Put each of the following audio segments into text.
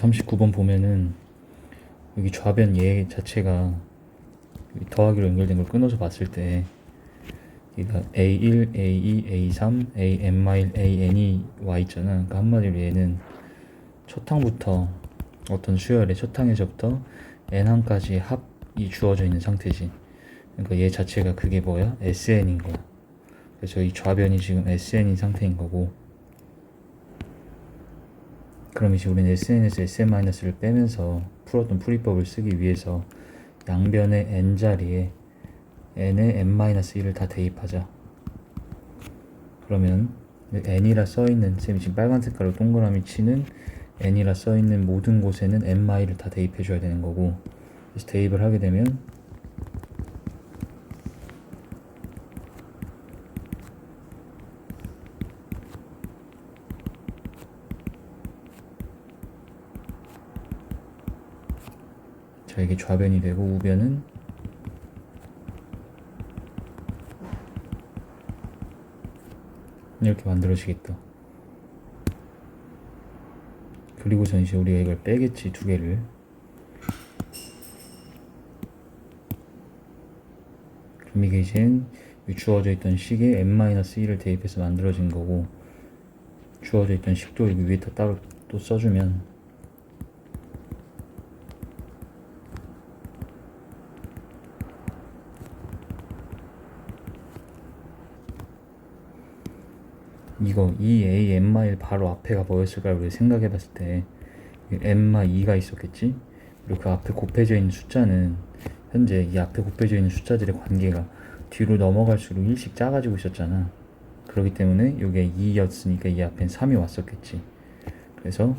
39번 보면은 여기 좌변 얘 자체가 여기 더하기로 연결된 걸 끊어서 봤을 때 얘가 A1, A2, A3, AN, AN이 와 있잖아. 그러니까 한마디로 얘는 첫 항부터 어떤 수열의 첫 항에서부터 N항까지 합이 주어져 있는 상태지. 그러니까 얘 자체가 그게 뭐야? SN인 거야. 그래서 이 좌변이 지금 SN인 상태인 거고 그럼 이제 우리는 SN에서 SN-를 빼면서 풀었던 풀이법을 쓰기 위해서 양변의 n 자리에 n의 n-1을 다 대입하자. 그러면 n이라 써있는 쌤이 지금 빨간 색깔로 동그라미 치는 n이라 써있는 모든 곳에는 n-을 다 대입해줘야 되는 거고 그래서 대입을 하게 되면 자 이게 좌변이 되고 우변은 이렇게 만들어지겠다. 그리고선 이제 우리가 이걸 빼겠지 두 개를. 그럼 이게 이젠 이 주어져 있던 식에 n-1을 대입해서 만들어진 거고 주어져 있던 식도 여기 위에다 따로 또 써주면 이거 이 A N마일 바로 앞에가 뭐였을까 우리 생각해 봤을 때 N마 2가 있었겠지? 그리고 그 앞에 곱해져 있는 숫자는 현재 이 앞에 곱해져 있는 숫자들의 관계가 뒤로 넘어갈수록 일씩 작아지고 있었잖아. 그렇기 때문에 이게 2였으니까 이 앞엔 3이 왔었겠지. 그래서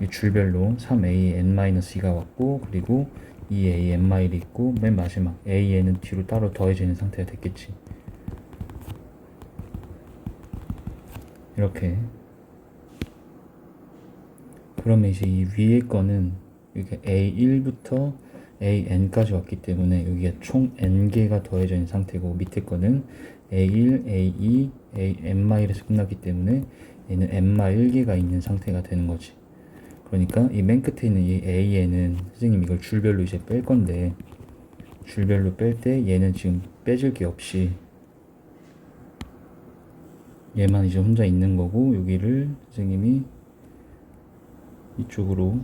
이 줄별로 3A N-2가 왔고 그리고 2A N-1이 있고 맨 마지막 AN은 뒤로 따로 더해지는 상태가 됐겠지 이렇게. 그러면 이제 이 위에 거는 이게 A1부터 AN까지 왔기 때문에 여기가 총 N개가 더해져 있는 상태고 밑에 거는 A1, A2, AN-에서 끝났기 때문에 얘는 N-1개가 있는 상태가 되는 거지. 그러니까 이 맨 끝에 있는 이 AN은 선생님 이걸 줄별로 이제 뺄 건데 줄별로 뺄 때 얘는 지금 빼질 게 없이 얘만 이제 혼자 있는 거고 여기를 선생님이 이쪽으로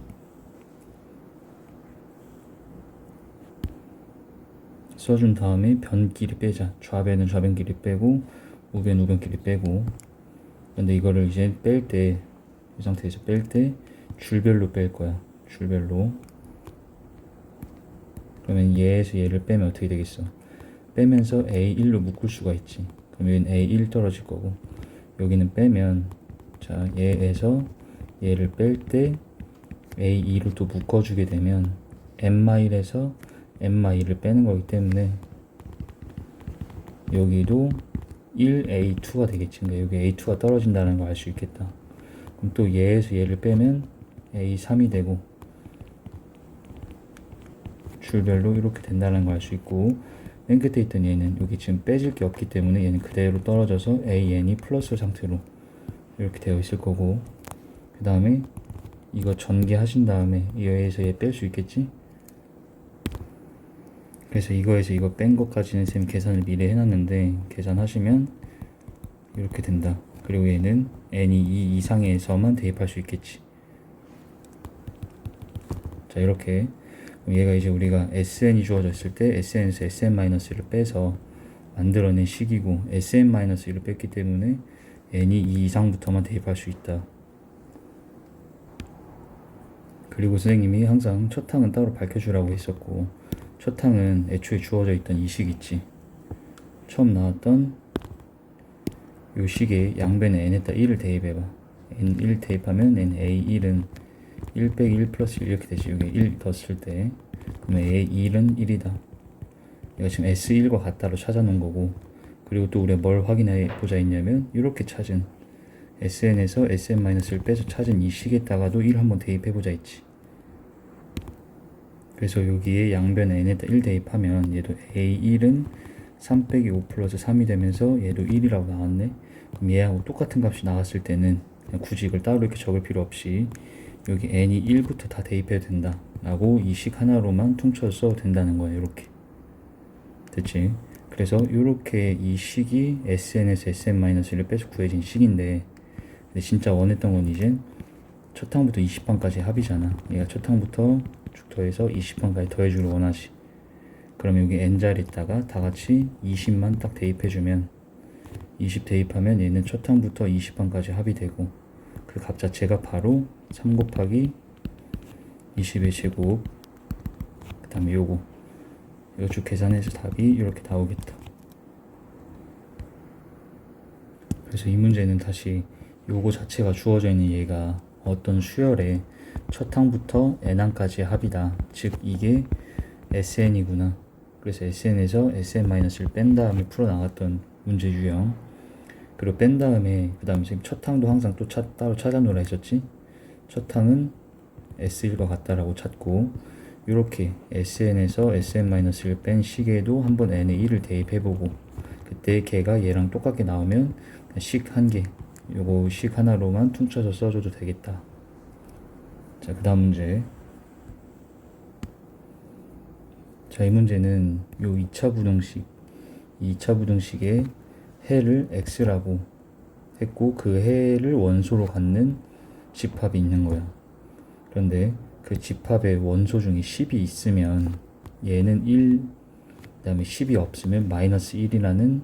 써준 다음에 변끼리 빼자. 좌변은 좌변끼리 빼고 우변 우변끼리 빼고. 근데 이거를 이제 뺄 때 이 상태에서 뺄 때 줄별로 뺄 거야. 줄별로. 그러면 얘에서 얘를 빼면 어떻게 되겠어? 빼면서 A1로 묶을 수가 있지. 여기는 A1 떨어질 거고 여기는 빼면 자 얘에서 얘를 뺄 때 A2로 또 묶어주게 되면 N-에서 N-를 빼는 거기 때문에 여기도 1A2가 되겠지. 그러니까 여기 A2가 떨어진다는 걸 알 수 있겠다. 그럼 또 얘에서 얘를 빼면 A3이 되고 줄별로 이렇게 된다는 걸 알 수 있고 맨 끝에 있던 얘는 여기 지금 빼질 게 없기 때문에 얘는 그대로 떨어져서 AN이 플러스 상태로 이렇게 되어 있을 거고 그 다음에 이거 전개하신 다음에 얘에서 얘 뺄 수 있겠지? 그래서 이거에서 이거 뺀 것까지는 쌤 계산을 미리 해놨는데 계산하시면 이렇게 된다 그리고 얘는 n이 2 이상에서만 대입할 수 있겠지 자 이렇게 얘가 이제 우리가 SN이 주어져 있을 때 SN에서 SN-를 빼서 만들어낸 식이고 SN-1을 뺐기 때문에 N이 2 이상부터만 대입할 수 있다. 그리고 선생님이 항상 첫 항은 따로 밝혀주라고 했었고 첫 항은 애초에 주어져 있던 이 식 있지. 처음 나왔던 요 식에 양변에 n에다 1을 대입해봐. n1 대입하면 na1은 1 빼기 1 플러스 1 이렇게 되지. 여기 1 덧쓸 때. 그러면 A1은 1이다. 얘가 지금 S1과 같다로 찾아놓은 거고. 그리고 또 우리가 뭘 확인해 보자 했냐면, 이렇게 찾은 SN에서 SN-를 빼서 찾은 이 식에다가도 1 한번 대입해 보자 했지. 그래서 여기에 양변 n에다 1 대입하면 얘도 A1은 3 빼기 5 플러스 3이 되면서 얘도 1이라고 나왔네. 그럼 얘하고 똑같은 값이 나왔을 때는 굳이 이걸 따로 이렇게 적을 필요 없이 여기 n이 1부터 다 대입해도 된다 라고 이 식 하나로만 퉁쳐서 된다는 거예요 이렇게. 됐지? 그래서 이렇게 이 식이 sn에서 sn-1을 빼서 구해진 식인데 근데 진짜 원했던 건 이제 첫 항부터 20항까지 합이잖아. 얘가 첫 항부터 쭉 더해서 20항까지 더해주길 원하지. 그러면 여기 n자리에다가 다 같이 20만 딱 대입해주면 20 대입하면 얘는 첫 항부터 20항까지 합이 되고 그 값 자체가 바로 3 곱하기 20의 제곱. 그 다음에 요거. 이거 쭉 계산해서 답이 이렇게 나오겠다. 그래서 이 문제는 다시 요거 자체가 주어져 있는 얘가 어떤 수열의 첫 항부터 n항까지의 합이다. 즉 이게 sn이구나. 그래서 sn에서 sn-를 뺀 다음에 풀어나갔던 문제 유형 그리고 뺀 다음에 그 다음에 지금 첫 항도 항상 또 차, 따로 찾아놓으라 했었지? 첫 항은 S1과 같다라고 찾고 이렇게 SN에서 SN-를 뺀 식에도 한번 N에 1을 대입해보고 그때 걔가 얘랑 똑같게 나오면 식 한개 요거 식 하나로만 퉁쳐서 써줘도 되겠다. 자 그 다음 문제. 자 이 문제는 요 2차 부등식 2차 부등식의 해를 x라고 했고 그 해를 원소로 갖는 집합이 있는 거야. 그런데 그 집합의 원소 중에 10이 있으면 얘는 1, 그 다음에 10이 없으면 마이너스 1이라는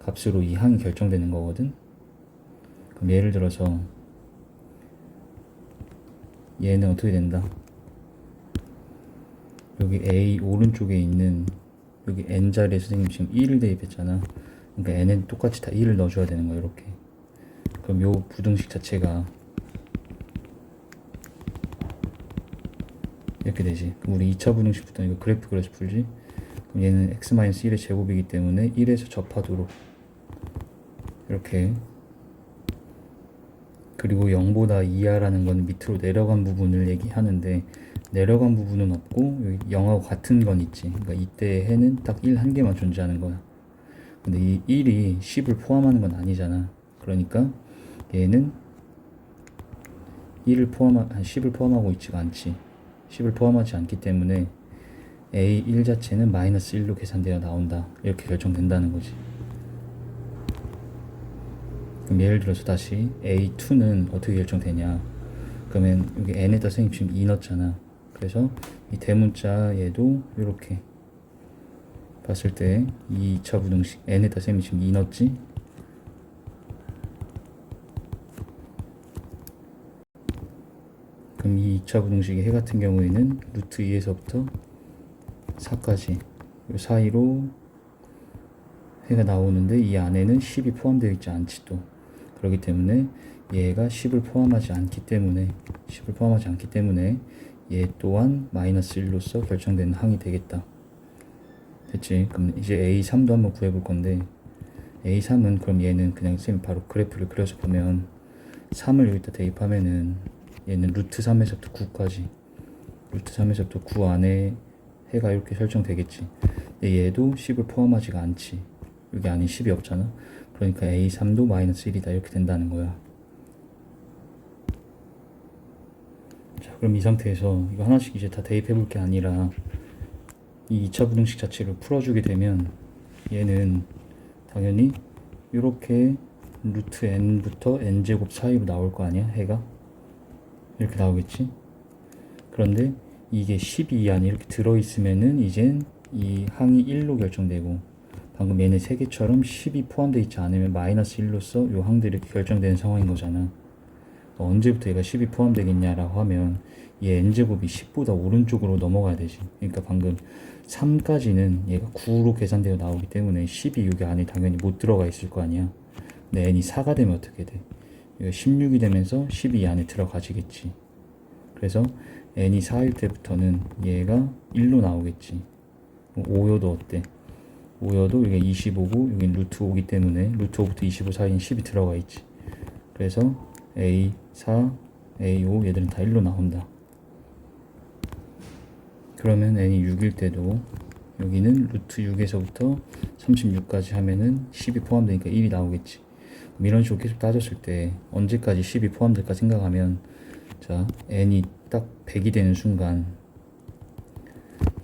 값으로 이 항이 결정되는 거거든. 그럼 예를 들어서 얘는 어떻게 된다? 여기 A 오른쪽에 있는 여기 n 자리에 선생님 지금 1을 대입했잖아. 그러니까 n은 똑같이 다 1을 넣어줘야 되는 거야 이렇게. 그럼 요 부등식 자체가 이렇게 되지. 그럼 우리 2차 부등식부터 이거 그래프 그려서 풀지. 그럼 얘는 x-1의 제곱이기 때문에 1에서 접하도록 이렇게 그리고 0보다 이하라는 건 밑으로 내려간 부분을 얘기하는데 내려간 부분은 없고 여기 0하고 같은 건 있지. 그러니까 이때 해는 딱 1 한 개만 존재하는 거야. 근데 이 1이 10을 포함하는 건 아니잖아. 그러니까 얘는 1을 포함하, 아니 10을 포함하고 있지가 않지. 10을 포함하지 않기 때문에 A1 자체는 마이너스 1로 계산되어 나온다. 이렇게 결정된다는 거지. 그럼 예를 들어서 다시 A2는 어떻게 결정되냐. 그러면 여기 n에다 선생님 지금 2 넣었잖아. 그래서 이 대문자 얘도 이렇게 봤을 때 2차 부등식 n에다 선생님이 지금 2 넣었지. 그럼 이 2차 부등식의 해 같은 경우에는 루트 2에서부터 4까지 이 사이로 해가 나오는데 이 안에는 10이 포함되어 있지 않지 또. 그렇기 때문에 얘가 10을 포함하지 않기 때문에 10을 포함하지 않기 때문에 얘 또한 마이너스 1로서 결정되는 항이 되겠다 됐지. 그럼 이제 A3도 한번 구해볼 건데 A3은 그럼 얘는 그냥 쌤 바로 그래프를 그려서 보면 3을 여기다 대입하면은 얘는 루트 3에서부터 9까지 루트 3에서부터 9 안에 해가 이렇게 설정되겠지. 근데 얘도 10을 포함하지가 않지. 여기 안에 10이 없잖아. 그러니까 A3도 마이너스 1이다. 이렇게 된다는 거야. 자 그럼 이 상태에서 이거 하나씩 이제 다 대입해 볼 게 아니라 이 2차 부등식 자체를 풀어주게 되면 얘는 당연히 이렇게 루트 n부터 n제곱 사이로 나올 거 아니야 해가? 이렇게 나오겠지? 그런데 이게 12 안에 이렇게 들어있으면은 이젠 이 항이 1로 결정되고 방금 얘네 세 개처럼 10이 포함되어 있지 않으면 마이너스 1로서 요 항들이 이렇게 결정되는 상황인 거잖아. 어, 언제부터 얘가 10이 포함되겠냐라고 하면 이 n제곱이 10보다 오른쪽으로 넘어가야 되지. 그러니까 방금 3까지는 얘가 9로 계산되어 나오기 때문에 10이 여기 안에 당연히 못 들어가 있을 거 아니야. 근데 n이 4가 되면 어떻게 돼? 이거 16이 되면서 10이 안에 들어가지겠지. 그래서 n이 4일 때부터는 얘가 1로 나오겠지. 5여도 어때? 5여도 이게 25고 여기 루트 5기 때문에 루트 5부터 25 사이인 10이 들어가 있지. 그래서 A, 4, A, 5 얘들은 다 1로 나온다 그러면 n이 6일 때도 여기는 루트 6에서부터 36까지 하면은 10이 포함되니까 1이 나오겠지 이런 식으로 계속 따졌을 때 언제까지 10이 포함될까 생각하면 자 n이 딱 100이 되는 순간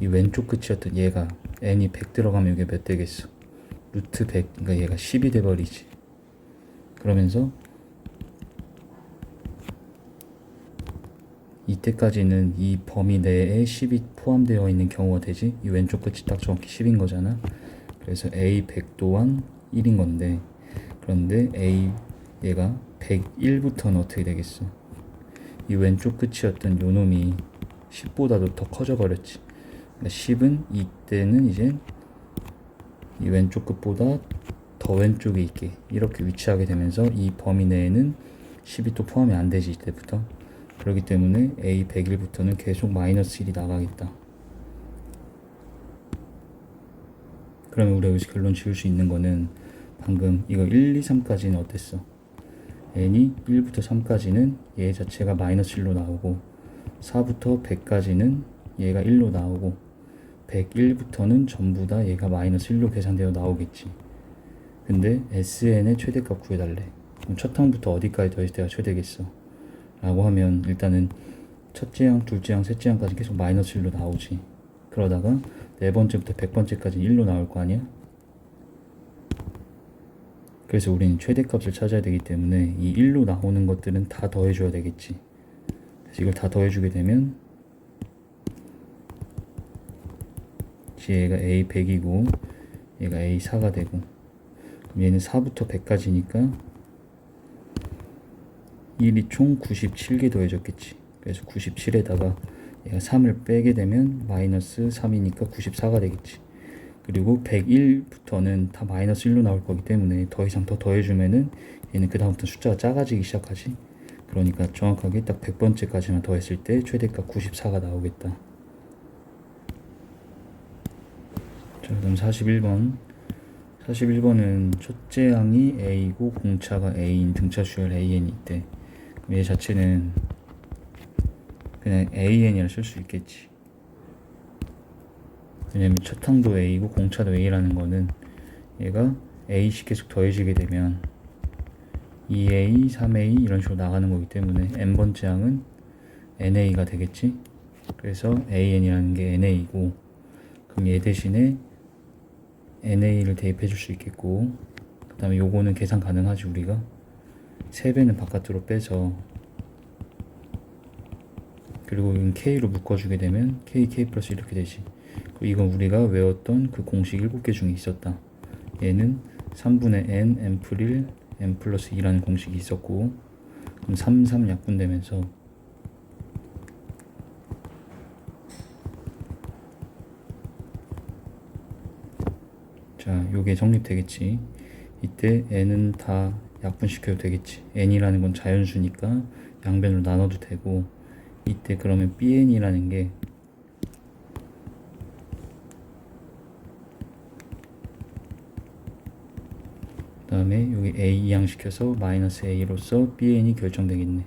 이 왼쪽 끝이었던 얘가 n이 100 들어가면 이게 몇 되겠어? 루트 100 그러니까 얘가 10이 돼버리지 그러면서 이때까지는 이 범위 내에 10이 포함되어 있는 경우가 되지 이 왼쪽 끝이 딱 정확히 10인 거잖아. 그래서 a 100 또한 1인 건데 그런데 a 얘가 101부터는 어떻게 되겠어? 이 왼쪽 끝이었던 요 놈이 10보다도 더 커져 버렸지. 그러니까 10은 이때는 이제 이 왼쪽 끝보다 더 왼쪽에 있게 이렇게 위치하게 되면서 이 범위 내에는 10이 또 포함이 안 되지 이때부터 그렇기 때문에 A 101부터는 계속 마이너스 1이 나가겠다. 그러면 우리가 여기서 결론 지을 수 있는 거는 방금 이거 1, 2, 3까지는 어땠어? n이 1부터 3까지는 얘 자체가 마이너스 1로 나오고 4부터 100까지는 얘가 1로 나오고 101부터는 전부 다 얘가 마이너스 1로 계산되어 나오겠지. 근데 sn의 최대값 구해달래. 그럼 첫 항부터 어디까지 더했을 때가 최대겠어 라고 하면 일단은 첫째 항, 둘째 항, 셋째 항까지 계속 마이너스 1로 나오지 그러다가 네 번째부터 100번째까지 1로 나올 거 아니야? 그래서 우리는 최대값을 찾아야 되기 때문에 이 1로 나오는 것들은 다 더해줘야 되겠지. 그래서 이걸 다 더해주게 되면 얘가 A100이고 얘가 A4가 되고 그럼 얘는 4부터 100까지니까 1이 총 97개 더해졌겠지. 그래서 97에다가 얘가 3을 빼게 되면 마이너스 3이니까 94가 되겠지. 그리고 101부터는 다 마이너스 1로 나올 거기 때문에 더 이상 더 더해주면은 얘는 그 다음부터 숫자가 작아지기 시작하지. 그러니까 정확하게 딱 100번째까지만 더했을 때 최대값 94가 나오겠다. 자, 그럼 41번. 41번은 첫째 항이 A고 공차가 A인 등차 수열 AN이 있대. 얘 자체는 그냥 AN이라 쓸 수 있겠지. 왜냐면 첫 항도 A고 공차도 A라는 거는 얘가 A씩 계속 더해지게 되면 2A, 3A 이런 식으로 나가는 거기 때문에 n번째 항은 NA가 되겠지. 그래서 AN이라는 게 NA고 그럼 얘 대신에 NA를 대입해 줄 수 있겠고 그 다음에 요거는 계산 가능하지 우리가 3배는 바깥으로 빼서 그리고 이건 K로 묶어주게 되면 K, K 플러스 이렇게 되지 이건 우리가 외웠던 그 공식 7개 중에 있었다 얘는 3분의 N, N 플 1, N 플러스 2라는 공식이 있었고 그럼 3, 3 약분되면서 자, 요게 성립되겠지. 이때 n은 다 약분시켜도 되겠지. n이라는 건 자연수니까 양변으로 나눠도 되고 이때 그러면 bn이라는 게 그다음에 여기 a 이항시켜서 마이너스 a로서 bn이 결정되겠네.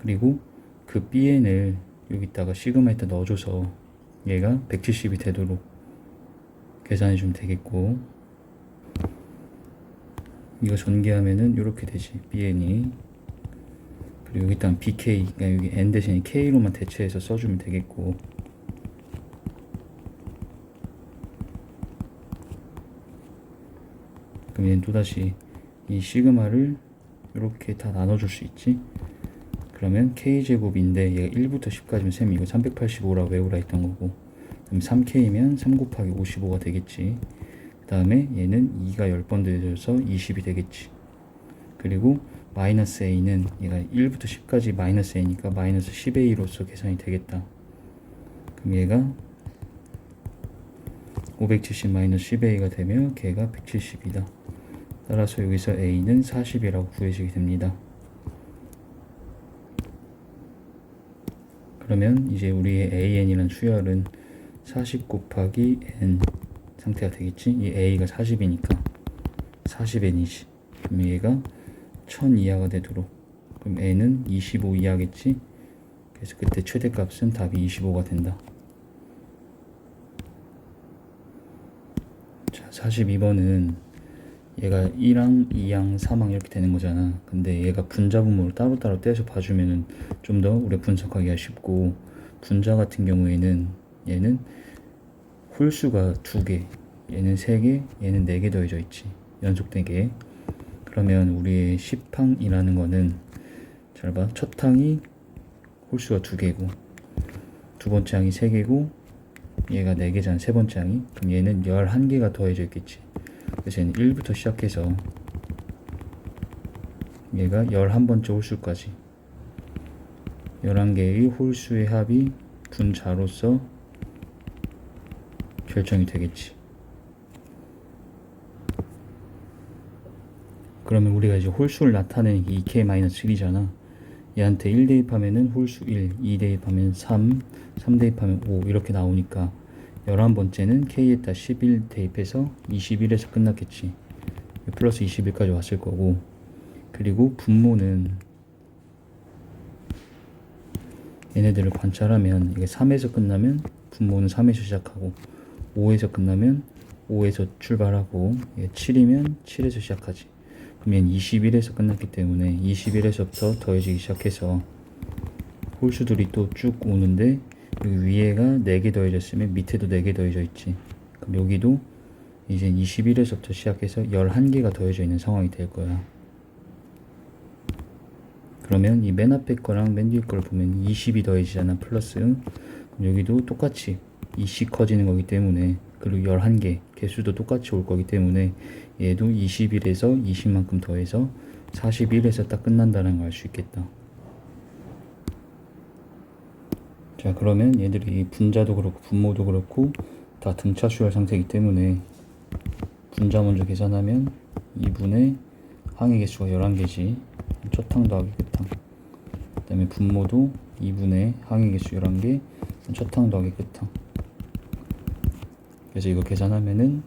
그리고 그 bn을 여기다가 시그마에다 넣어줘서 얘가 170이 되도록 계산해 주면 되겠고 이거 전개하면은 이렇게 되지. Bn이. 그리고 여기 일단 bk 그러니까 여기 n 대신에 k로만 대체해서 써주면 되겠고. 그럼 얘는 또다시 이 시그마를 이렇게 다 나눠줄 수 있지? 그러면 k제곱인데 얘가 1부터 10까지면 쌤 이거 385라고 외우라 했던 거고. 그럼 3k면 3 곱하기 55가 되겠지. 그 다음에 얘는 2가 10번 되어서 20이 되겠지. 그리고 마이너스 a는 얘가 1부터 10까지 마이너스 a니까 마이너스 10a로서 계산이 되겠다. 그럼 얘가 570 마이너스 10a가 되면 걔가 170이다. 따라서 여기서 a는 40이라고 구해지게 됩니다. 그러면 이제 우리의 an이라는 수열은 40 곱하기 n 상태가 되겠지? 이 a가 40이니까 40n이지. 그럼 얘가 1000 이하가 되도록 그럼 n은 25 이하겠지? 그래서 그때 최대값은 답이 25가 된다. 자, 42번은 얘가 1항, 2항, 3항 이렇게 되는 거잖아. 근데 얘가 분자 분모를 따로따로 떼서 봐주면은 좀 더 우리 분석하기가 쉽고 분자 같은 경우에는 얘는 홀수가 두 개, 얘는 세 개, 얘는 네 개 더해져 있지. 연속되게. 그러면 우리의 10항이라는 거는 잘 봐. 첫 항이 홀수가 두 개고 두 번째 항이 세 개고 얘가 네 개잖아. 세 번째 항이. 그럼 얘는 11개가 더해져 있겠지. 그래서 얘는 1부터 시작해서 얘가 11번째 홀수까지 11개의 홀수의 합이 분자로서 결정이 되겠지. 그러면 우리가 이제 홀수를 나타내는 게 2k-1이잖아. 얘한테 1 대입하면은 홀수 1, 2 대입하면 3, 3 대입하면 5 이렇게 나오니까 11번째는 k에다 11 대입해서 21에서 끝났겠지. 플러스 21까지 왔을 거고 그리고 분모는 얘네들을 관찰하면 이게 3에서 끝나면 분모는 3에서 시작하고 5에서 끝나면 5에서 출발하고 7이면 7에서 시작하지. 얘는 21에서 끝났기 때문에 21에서부터 더해지기 시작해서 홀수들이 또 쭉 오는데 여기 위에가 4개 더해졌으면 밑에도 4개 더해져 있지. 그럼 여기도 이제 21에서부터 시작해서 11개가 더해져 있는 상황이 될 거야. 그러면 이 맨 앞에 거랑 맨 뒤에 걸 보면 20이 더해지잖아. 플러스. 여기도 똑같이 2씩 커지는 거기 때문에 그리고 11개 개수도 똑같이 올 거기 때문에 얘도 21에서 20만큼 더해서 41에서 딱 끝난다는 걸 알 수 있겠다. 자 그러면 얘들이 분자도 그렇고 분모도 그렇고 다 등차수열 상태이기 때문에 분자 먼저 계산하면 2분의 항의 개수가 11개지. 첫항 더하기 끝항. 그 다음에 분모도 2분의 항의 개수 11개 첫항 더하기 그 래서 이거 계산하면은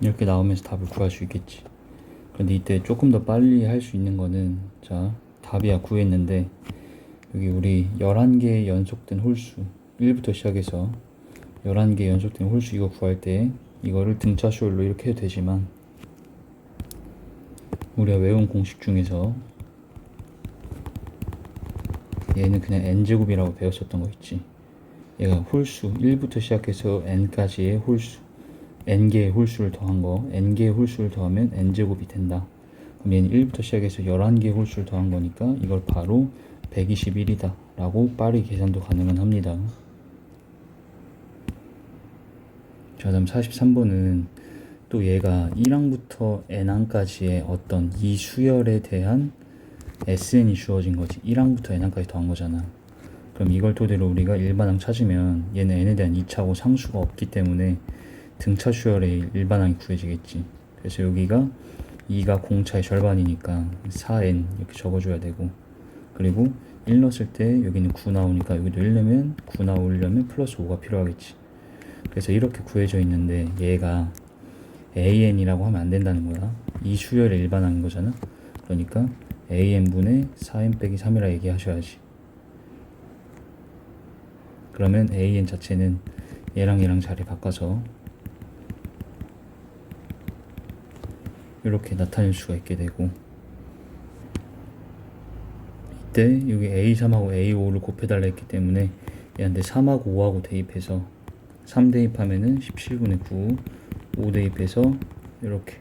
이렇게 나오면서 답을 구할 수 있겠지. 근데 이때 조금 더 빨리 할 수 있는 거는 자 답이야 구했는데 여기 우리 11개의 연속된 홀수 1부터 시작해서 11개 연속된 홀수 이거 구할 때 이거를 등차수열로 이렇게 해도 되지만 우리가 외운 공식 중에서 얘는 그냥 n제곱이라고 배웠었던 거 있지. 얘가 홀수 1부터 시작해서 n까지의 홀수. N개의 홀수를 더한 거. N개의 홀수를 더하면 n제곱이 된다. 그럼 얘는 1부터 시작해서 11개의 홀수를 더한 거니까 이걸 바로 121이다 라고 빠르게 계산도 가능은 합니다. 자 다음 43번은 또 얘가 1항부터 n항까지의 어떤 이 수열에 대한 SN이 주어진 거지. 1항부터 n항까지 더한 거잖아. 그럼 이걸 토대로 우리가 일반항 찾으면 얘는 n에 대한 2차고 상수가 없기 때문에 등차 수열의 일반항이 구해지겠지. 그래서 여기가 2가 공차의 절반이니까 4n 이렇게 적어줘야 되고. 그리고 1 넣었을 때 여기는 9 나오니까 여기도 1 넣으면 9 나오려면 플러스 5가 필요하겠지. 그래서 이렇게 구해져 있는데 얘가 an이라고 하면 안 된다는 거야. 이 수열의 일반항인 거잖아. 그러니까 an분의 4n 빼기 3이라 얘기하셔야지. 그러면 an 자체는 얘랑 얘랑 자리 바꿔서 이렇게 나타낼 수가 있게 되고 이때 여기 A3하고 A5를 곱해달라 했기 때문에 얘한테 3하고 5하고 대입해서 3 대입하면은 17분의 9 5 대입해서 이렇게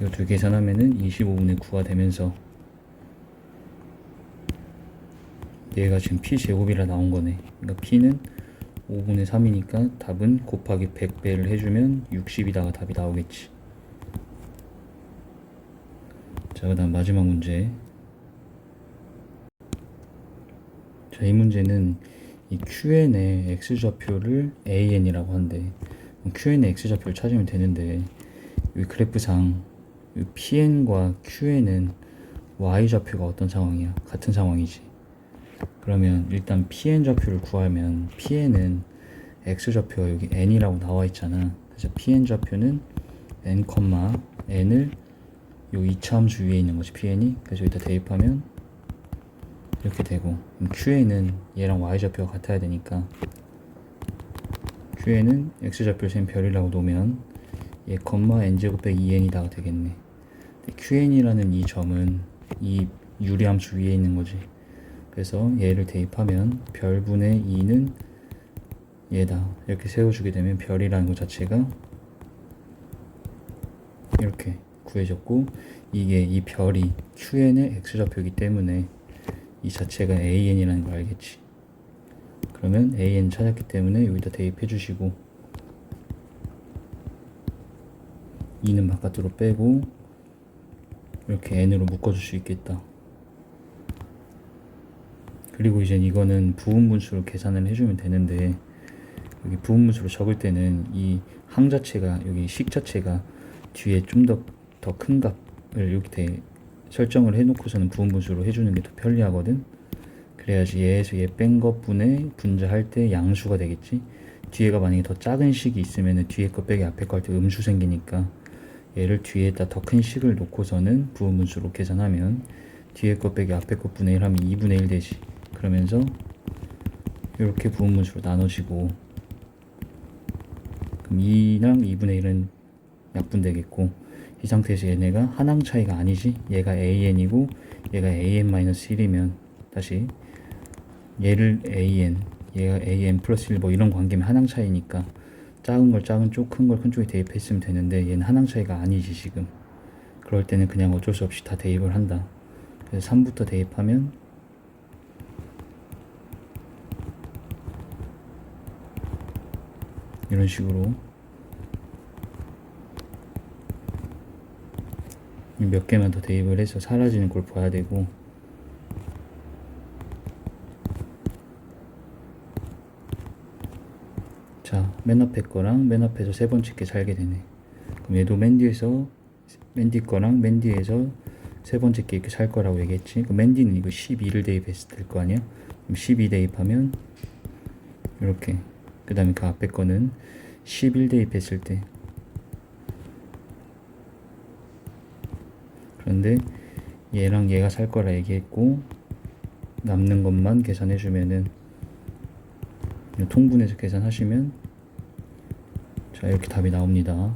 이거 두 계산하면은 25분의 9가 되면서 얘가 지금 p 제곱이라 나온 거네 그러니까 p는 5분의 3이니까 답은 곱하기 100배를 해주면 60이다가 답이 나오겠지 자, 그 다음 마지막 문제. 자, 이 문제는 이 QN의 X좌표를 AN이라고 한대. QN의 X좌표를 찾으면 되는데, 이 그래프상 이 PN과 QN은 Y좌표가 어떤 상황이야? 같은 상황이지. 그러면 일단 PN 좌표를 구하면 PN은 X좌표가 여기 N이라고 나와 있잖아. 그래서 PN 좌표는 N, N을 요 이차함수 위에 있는 거지 PN이. 그래서 여기다 대입하면 이렇게 되고. QN은 얘랑 Y좌표가 같아야 되니까 qn은 x좌표를 센 별이라고 놓으면 얘 컴마 n제곱 빼기 2n이다가 되겠네. qn이라는 이 점은 이 유리함수 위에 있는 거지 그래서 얘를 대입하면 별분의 2는 얘다. 이렇게 세워주게 되면 별이라는 것 자체가 이렇게 구해졌고 이게 이 별이 qn의 x좌표이기 때문에 이 자체가 an이라는 걸 알겠지. 그러면 an 찾았기 때문에 여기다 대입해 주시고 2는 바깥으로 빼고 이렇게 n으로 묶어줄 수 있겠다 그리고 이제 이거는 부분분수로 계산을 해주면 되는데 여기 부분분수로 적을 때는 이 항 자체가 여기 식 자체가 뒤에 좀 더 더 큰 값을 이렇게 설정을 해놓고서는 부분분수로 해주는 게 더 편리하거든. 그래야지 얘에서 얘 뺀 것분에 분자할 때 양수가 되겠지. 뒤에가 만약에 더 작은 식이 있으면은 뒤에 거 빼기 앞에 거 할 때 음수 생기니까 얘를 뒤에다 더 큰 식을 놓고서는 부분분수로 계산하면 뒤에 거 빼기 앞에 거 분의 1 하면 2분의 1 되지. 그러면서 이렇게 부분분수로 나눠지고 그럼 2랑 2분의 1은 약분되겠고 이 상태에서 얘네가 한항 차이가 아니지? 얘가 an이고 얘가 an-1이면 다시 얘를 an 얘가 an 플러스 1 뭐 이런 관계면 한항 차이니까 작은 걸 작은 쪽 큰 걸 큰 쪽에 대입했으면 되는데 얘는 한항 차이가 아니지 지금. 그럴 때는 그냥 어쩔 수 없이 다 대입을 한다. 그래서 3부터 대입하면 이런 식으로 몇 개만 더 대입을 해서 사라지는 걸 봐야 되고 자, 맨 앞에 거랑 맨 앞에서 세 번째 게 살게 되네. 그럼 얘도 맨 뒤에서 맨 뒤 거랑 맨 뒤에서 세 번째 게 이렇게 살 거라고 얘기했지. 그럼 맨 뒤는 이거 12를 대입했을 될거 아니야? 그럼 12 대입하면 이렇게. 그 다음에 그 앞에 거는 11 대입 했을 때. 그런데 얘랑 얘가 살 거라 얘기했고 남는 것만 계산해 주면은 통분해서 계산하시면 자 이렇게 답이 나옵니다.